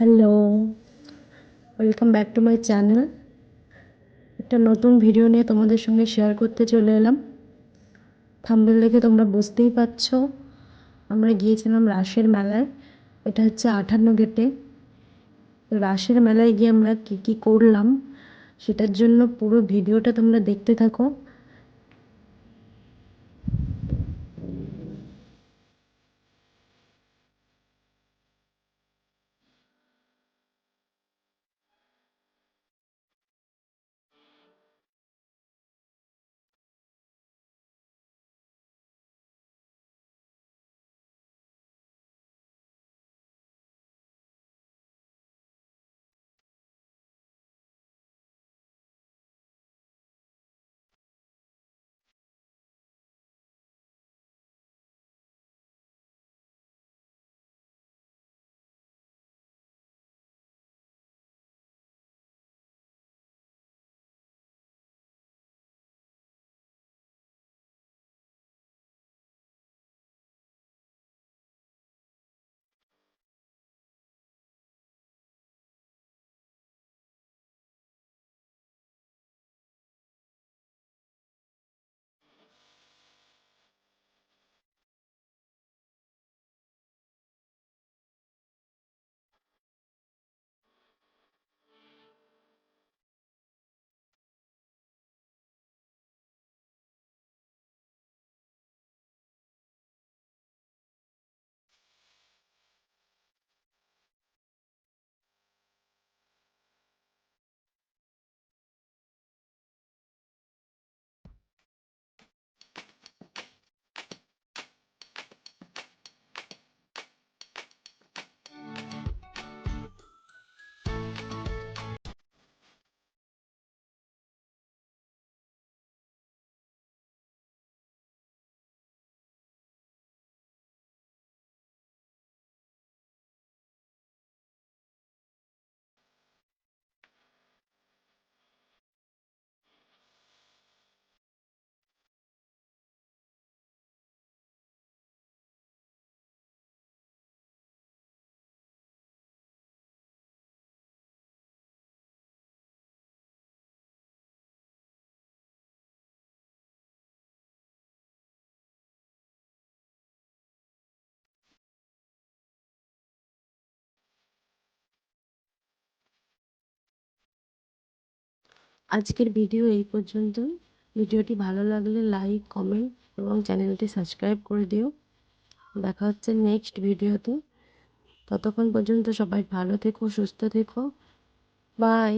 Hello welcome back to my channel একটা নতুন video নিয়ে তোমাদের সঙ্গে শেয়ার করতে চলে এলাম। থাম্বেল দেখে তোমরা বুঝতেই পারছ, আমরা গিয়েছিলাম রাসের মেলায়। এটা হচ্ছে আঠান্ন গেটে রাসের মেলায় গিয়ে আমরা কী কী করলাম, সেটার জন্য পুরো ভিডিওটা তোমরা দেখতে থাকো। আজকের ভিডিও এই পর্যন্ত ভিডিওটি ভালো লাগলে লাইক কমেন্ট এবং চ্যানেলটি সাবস্ক্রাইব করে দিও। দেখা হচ্ছে নেক্সট ভিডিওতে। ততক্ষণ পর্যন্ত সবাই ভালো থেকো, সুস্থ থেকো। বাই